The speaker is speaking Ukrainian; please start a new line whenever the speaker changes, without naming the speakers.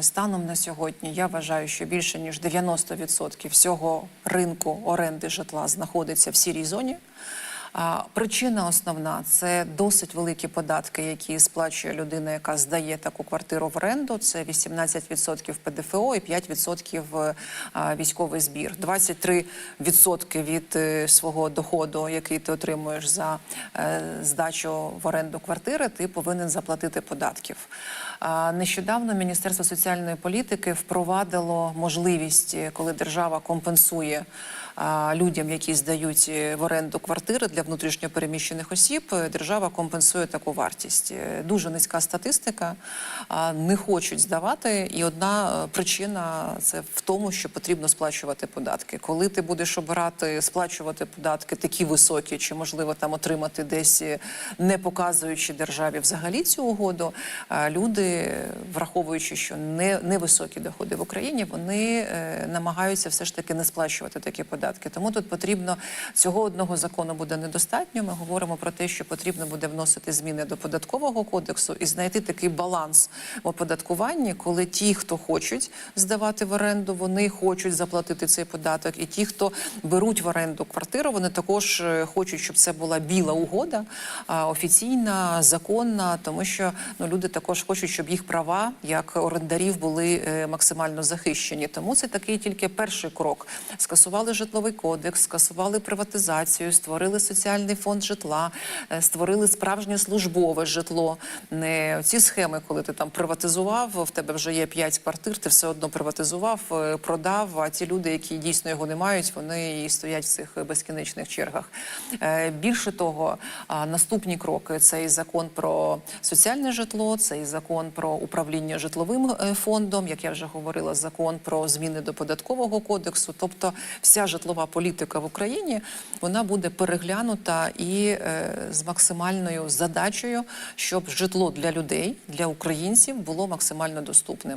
Станом на сьогодні я вважаю, що більше ніж 90% всього ринку оренди житла знаходиться в сірій зоні. Причина основна це досить великі податки, які сплачує людина, яка здає таку квартиру в оренду. Це 18% ПДФО і 5% військовий збір. 23% від е, свого доходу, який ти отримуєш за е, здачу в оренду квартири, ти повинен заплатити податків. Нещодавно Міністерство соціальної політики впровадило можливість, е, коли держава компенсує людям, які здають е, в оренду квартири для внутрішньопереміщених осіб, е, держава компенсує таку вартість. Е, Дуже низька статистика, не хочуть здавати. І одна е, причина це в тому, що потрібно сплачувати податки. Коли ти будеш обирати сплачувати податки такі високі, чи можливо там отримати десь, не показуючи державі взагалі цю угоду, люди, враховуючи, що не невисокі доходи в Україні, вони намагаються все ж таки не сплачувати такі податки. Тому тут потрібно цього одного закону буде недостатньо. Ми говоримо про те, що потрібно буде вносити зміни до податкового кодексу і знайти такий баланс в оподаткуванні, коли ті, хто хочуть здавати в оренду, вони хочуть заплатити цей податок, і ті, хто беруть в оренду квартиру, вони також е, хочуть, щоб це була біла угода, офіційна, законна, тому що ну люди також хочуть, щоб їх права як орендарів були е, максимально захищені. Тому це такий тільки перший крок. Скасували житловий кодекс, скасували приватизацію, створили соціальний фонд житла, е, створили справжнє службове житло. Не ці схеми, коли ти там приватизував, в тебе вже є 5 квартир, ти все одно приватизував, е, продав. А ті люди, які дійсно його не мають, вони і стоять в цих безкінечних чергах. Е, Більше того, наступні кроки це і закон про соціальне житло, це і закон про управління житловим фондом, як я вже говорила, закон про зміни до податкового кодексу. Тобто, вся житлова політика в Україні вона буде переглянута і е, з максимальною задачею, щоб житло для людей, для українців було максимально доступним.